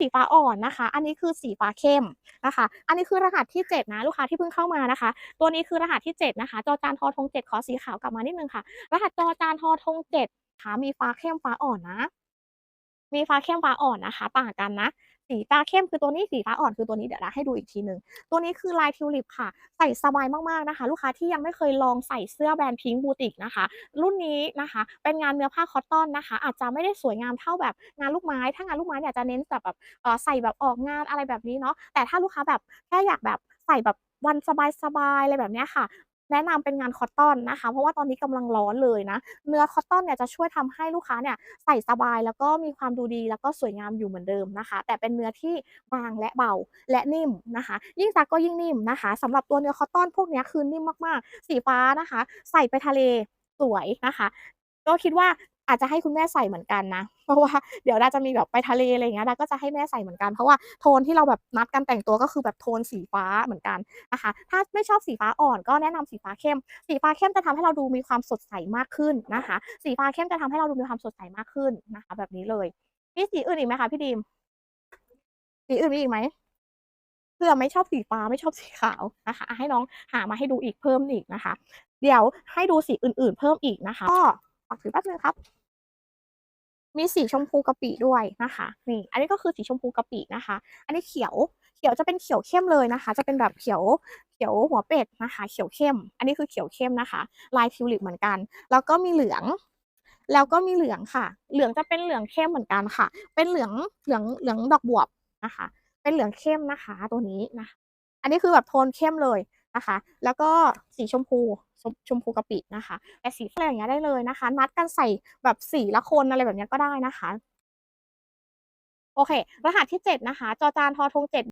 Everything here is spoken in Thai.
สีฟ้าอ่อนนะคะ อันนี้คือสีฟ้าเข้มนะคะ อันนี้คือรหัสที่ 7 นะลูกค้าที่เพิ่งเข้ามานะคะ ตัวนี้คือรหัสที่ 7 นะคะ จอจานทอทง7ขอสีขาวกลับมานิดนึงค่ะ รหัสจอจานทอทง7ค่ะมีฟ้าเข้มฟ้าอ่อนนะ มีฟ้าเข้มฟ้าอ่อนนะคะ ต่างกันนะ สีฟ้าเข้มคือตัวนี้สีฟ้าอ่อนคือตัวนี้เดี๋ยวเราให้ดูอีกทีหนึ่งตัวนี้คือลายทิวลิปค่ะ ใส่สบายมากๆนะคะ ลูกค้าที่ยังไม่เคยลองใส่เสื้อแบรนด์พิงค์บูติกนะคะ รุ่นนี้นะคะ เป็นงานเนื้อผ้าคอตตอนนะคะ อาจจะไม่ได้สวยงามเท่าแบบงานลูกไม้ ถ้างานลูกไม้เนี่ยจะเน้นแบบแบบใส่แบบออกงานอะไรแบบนี้เนาะแต่ถ้าลูกค้าแบบแค่อยากแบบใส่แบบวันสบายๆอะไรแบบนี้ค่ะ แนะนำเป็นงานคอตตอนนะคะ เพราะว่าตอนนี้กำลังร้อนเลยนะ เนื้อคอตตอนเนี่ยจะช่วยทำให้ลูกค้าเนี่ยใส่สบายแล้วก็มีความดูดีแล้วก็สวยงามอยู่เหมือนเดิมนะคะ แต่เป็นเนื้อที่บางและเบาและนิ่มนะคะ ยิ่งซักก็ยิ่งนิ่มนะคะสำหรับตัวเนื้อคอตตอนพวกนี้คือนิ่มมากๆ สีฟ้านะคะ ใส่ไปทะเลสวยนะคะ ก็คิดว่า อาจจะให้คุณแม่ใส่เหมือนกันนะ เพราะว่าเดี๋ยวดาจะมีแบบไปทะเลอะไรเงี้ยดาก็จะให้แม่ใส่เหมือนกันเพราะว่าโทนที่เราแบบนัดกันแต่งตัวก็คือแบบโทนสีฟ้าเหมือนกันนะคะ ถ้าไม่ชอบสีฟ้าอ่อนก็แนะนำสีฟ้าเข้ม สีฟ้าเข้มจะทำให้เราดูมีความสดใสมากขึ้นนะคะ สีฟ้าเข้มจะทำให้เราดูมีความสดใสมากขึ้นนะคะ แบบนี้เลยมีสีอื่นอีกไหมคะพี่ดีมสีอื่นมีอีกไหมเผื่อไม่ชอบสีฟ้าไม่ชอบสีขาวนะคะอะให้น้องหามาให้ดูอีกเพิ่มอีกนะคะ เดี๋ยวให้ดูสีอื่น ๆ เพิ่มอีกนะคะก็ฝากถือแป๊บนึงครับ มีสีชมพูกะปิด้วยนะคะ นี่ อันนี้ก็คือสีชมพูกะปินะคะ อันนี้เขียว เขียวจะเป็นเขียวเข้มเลยนะคะ จะเป็นแบบเขียว เขียวหัวเป็ดนะคะ เขียวเข้ม อันนี้คือเขียวเข้มนะคะ ลายทิวลิปเหมือนกัน แล้วก็มีเหลือง แล้วก็มีเหลืองค่ะ เหลืองจะเป็นเหลืองเข้มเหมือนกันค่ะ เป็นเหลือง เหลือง เหลืองดอกบวบนะคะ เป็นเหลืองเข้มนะคะ ตัวนี้นะคะอันนี้คือแบบโทนเข้มเลย นะคะ แล้วก็สีชมพูชมชมพูกะปินะคะแต่สีอะไรอย่างเงี้ยได้เลยนะคะ นัดกันใส่แบบสีละคนอะไรแบบเนี้ยก็ได้นะคะ โอเค รหัสที่ 7 นะคะ จอจานทอทง7